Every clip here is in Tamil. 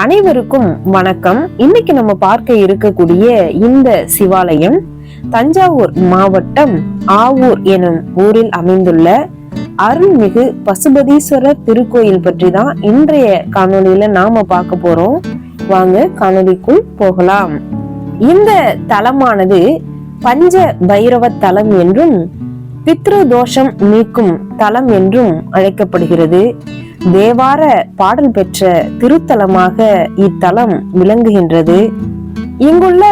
அனைவருக்கும் வணக்கம். இன்னைக்கு நம்ம பார்க்க இருக்கக்கூடிய இந்த சிவாலயம் தஞ்சாவூர் மாவட்டம் ஆவூர் எனும் ஊரில் அமைந்துள்ள அருள்மிகு பசுபதீஸ்வரர் திருக்கோயில் பற்றி தான் இன்றைய காணொலியில நாம பார்க்க போறோம். வாங்க காணொலிக்குள் போகலாம். இந்த தலமானது பஞ்ச பைரவ தலம் என்றும் பித்ரு தோஷம் நீக்கும் தலம் என்றும் அழைக்கப்படுகிறது. தேவார பாடல் பெற்ற திருத்தலமாக இத்தலம் விளங்குகின்றது. இங்குள்ள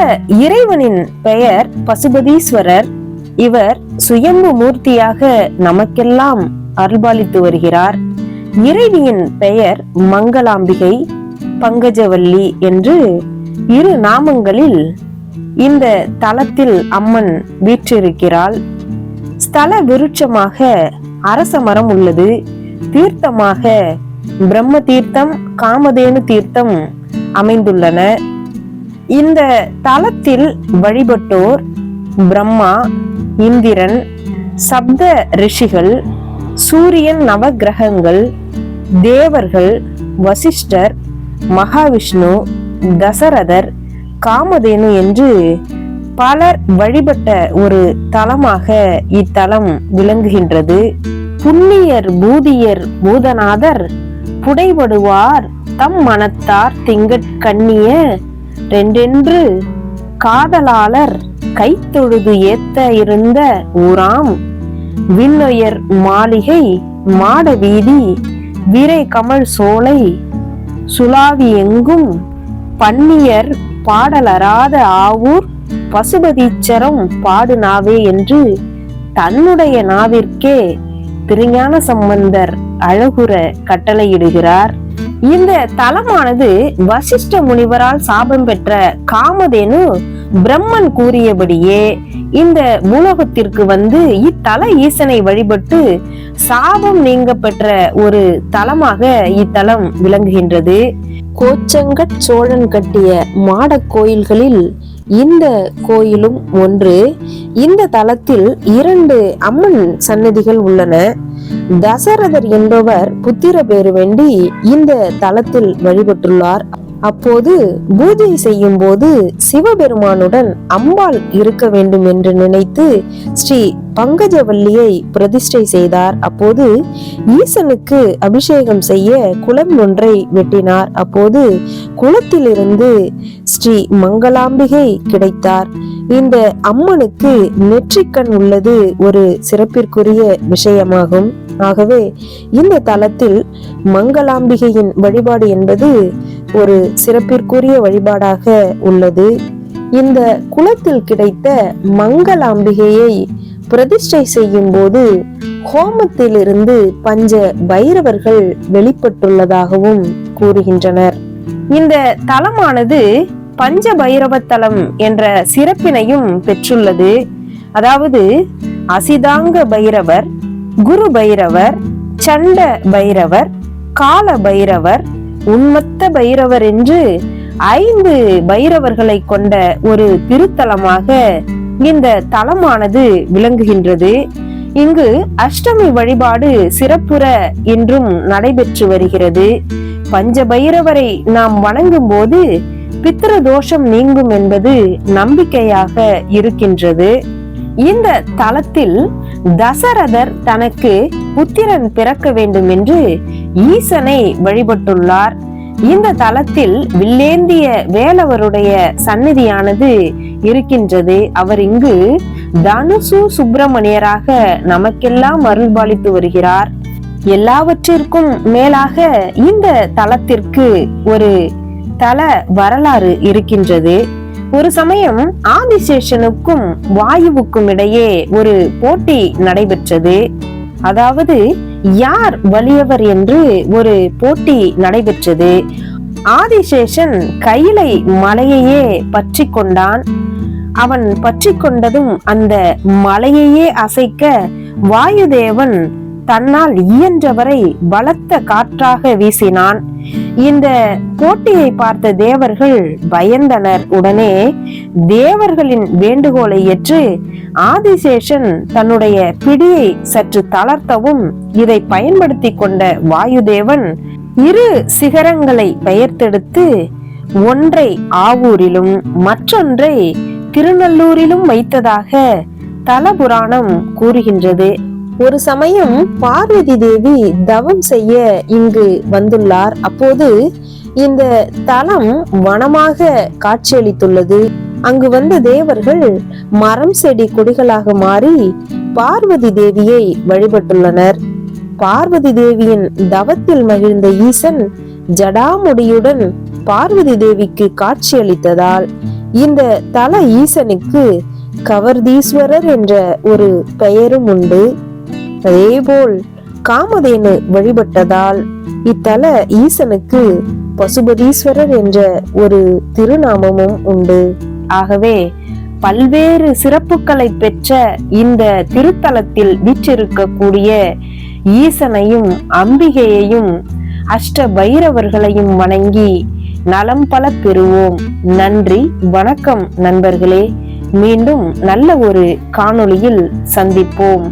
இறைவனின் பெயர் பசுபதீஸ்வரர். இவர் சுயம்பு மூர்த்தியாக நமக்கெல்லாம் அருள்பாலித்து வருகிறார். இறைவியின் பெயர் மங்களாம்பிகை பங்கஜவல்லி என்று இரு நாமங்களில் இந்த தலத்தில் அம்மன் வீற்றிருக்கிறாள். தல விருட்சமாக அரச மரம் உள்ளது. தீர்த்தமாக பிரம்ம தீர்த்தம் காமதேனு தீர்த்தம் அமைந்துள்ளன. இந்த தலத்தில் வழிபட்டோர் பிரம்மா இந்திரன் சப்த ரிஷிகள் சூரியன் நவக்கிரகங்கள் தேவர்கள் வசிஷ்டர் மகாவிஷ்ணு தசரதர் காமதேனு என்று பலர் வழிபட்ட ஒரு தலமாக இத்தலம் விளங்குகின்றது. புண்ணியர் பூதியர் பூதநாதர் புடைபடுவார் தம் மனத்தார் திங்கட்கண்ணிய ரெண்டென்று காதலாளர் கைத்தொழுது ஏத்த இருந்த ஊராம். விண்ணுயர் மாளிகை மாட வீதி விரை கமல் சோலை சுலாவி எங்கும் பன்னியர் பாடலராத ஆவூர் பசுபதீச்சரம் பாடு நாவே என்று தன்னுடைய நாவிற்கே திருஞான சம்பந்தர் அழகுற கட்டளையிடுகிறார். இந்த தலமானது வசிஷ்ட முனிவரால் சாபம் பெற்ற காமதேனு பிரம்மன் கூறியபடியே இந்த பூலோகத்திற்கு வந்து இத்தல ஈசனை வழிபட்டு சாபம் நீங்க பெற்ற ஒரு தலமாக இத்தலம் விளங்குகின்றது. கோச்சங்கட் சோழன் கட்டிய மாடக் கோயில்களில் இந்த கோயிலும் ஒன்று. இந்த தலத்தில் இரண்டு அம்மன் சன்னதிகள் உள்ளன. தசரதர் என்பவர் புத்திர பேரு வேண்டி இந்த தலத்தில் வழிபட்டுள்ளார். அப்போது பூஜை செய்யும் போது சிவபெருமானுடன் அம்பாள் இருக்க வேண்டும் என்று நினைத்து ஸ்ரீ பங்கஜவல்லியை பிரதிஷ்டை செய்தார். அப்போது ஈசனுக்கு அபிஷேகம் செய்ய குளம் ஒன்றை வெட்டினார். அப்போது குளத்திலிருந்து ஸ்ரீ மங்களாம்பிகை கிடைத்தார். இந்த அம்மனுக்கு நெற்றிக்கண் உள்ளது ஒரு சிறப்பிற்குரிய விஷயமாகும். ஆகவே இந்த தலத்தில் மங்களாம்பிகையின் வழிபாடு என்பது ஒரு சிறப்பிற்குரிய வழிபாடாக உள்ளது. இந்த குளத்தில் கிடைத்த மங்களாம்பிகையை பிரதிஷ்டை செய்யும் போது ஹோமத்திலிருந்து பஞ்ச பைரவர்கள் வெளிப்பட்டுள்ளதாகவும் கூறுகின்றனர். இந்த தலமானது பஞ்ச பைரவ தலம் என்ற சிறப்பினையும் பெற்றுள்ளது. அதாவது அசிதாங்க பைரவர் குரு பைரவர் சண்ட பைரவர் கால பைரவர் உன்மத்த பைரவர் என்று ஐந்து பைரவர்களை கொண்ட ஒரு திருத்தலமாக இந்த தலமானது விளங்குகின்றது. இங்கு அஷ்டமி வழிபாடு சிறப்புற இன்றும் நடைபெற்று வருகிறது. பஞ்ச பைரவரை நாம் வணங்கும் போது பித்திர தோஷம் நீங்கும் என்பது நம்பிக்கையாக இருக்கின்றது. இந்த தலத்தில் தசரதர் தனக்கு புத்திரன் பிறக்க வேண்டும் என்று ஈசனை வழிபட்டுள்ளார். இந்த தலத்தில் வில்லேந்திய வேலவருடைய சந்நிதியானது இருக்கின்றது. அவர் இங்கு தனுசு சுப்பிரமணியராக நமக்கெல்லாம் அருள்பாலித்து வருகிறார். எல்லாவற்றிற்கும் மேலாக இந்த தலத்திற்கு ஒரு தல வரலாறு இருக்கின்றது. ஒரு சமயம் ஆதிசேஷனுக்கும் வாயுவுக்கும் இடையே ஒரு போட்டி நடைபெற்றது. அதாவது யார் வலியவர் என்று ஒரு போட்டி நடைபெற்றது. ஆதிசேஷன் கையிலை மலையையே பற்றி கொண்டான். அவன் பற்றி கொண்டதும் அந்த மலையையே அசைக்க வாயுதேவன் தன்னால் இயன்றவரை பலத்த காற்றாக வீசினான். இந்த போட்டியை பார்த்த தேவர்கள் பயந்தனர். உடனே தேவர்களின் வேண்டுகோளை ஏற்று ஆதிசேஷன் தன்னுடைய பிடியை சற்று தளர்த்தவும் இதை பயன்படுத்தி கொண்ட வாயுதேவன் இரு சிகரங்களை பெயர்த்தெடுத்து ஒன்றை ஆவூரிலும் மற்றொன்றை திருநல்லூரிலும் வைத்ததாக தலபுராணம் கூறுகின்றது. ஒரு சமயம் பார்வதி தேவி தவம் செய்ய இங்கு வந்துள்ளார். அப்போது இந்த தலம் வனமாக காட்சியளித்துள்ளது. அங்கு வந்த தேவர்கள் மரம் செடி கொடிகளாக மாறி பார்வதி தேவியை வழிபட்டுள்ளனர். பார்வதி தேவியின் தவத்தில் மகிழ்ந்த ஈசன் ஜடாமுடியுடன் பார்வதி தேவிக்கு காட்சியளித்ததால் இந்த தல ஈசனுக்கு கவர்தீஸ்வரர் என்ற ஒரு பெயரும் உண்டு. அதேபோல் காமதேனு வழிபட்டதால் இத்தல ஈசனுக்கு பசுபதீஸ்வரர் என்ற ஒரு திருநாமமும் உண்டு. ஆகவே பல்வேறு சிறப்புகளை பெற்ற இந்த திருத்தலத்தில் வீற்றிருக்கக்கூடிய ஈசனையும் அம்பிகையையும் அஷ்ட பைரவர்களையும் வணங்கி நலம் பல பெறுவோம். நன்றி வணக்கம் நண்பர்களே. மீண்டும் நல்ல ஒரு காணொளியில் சந்திப்போம்.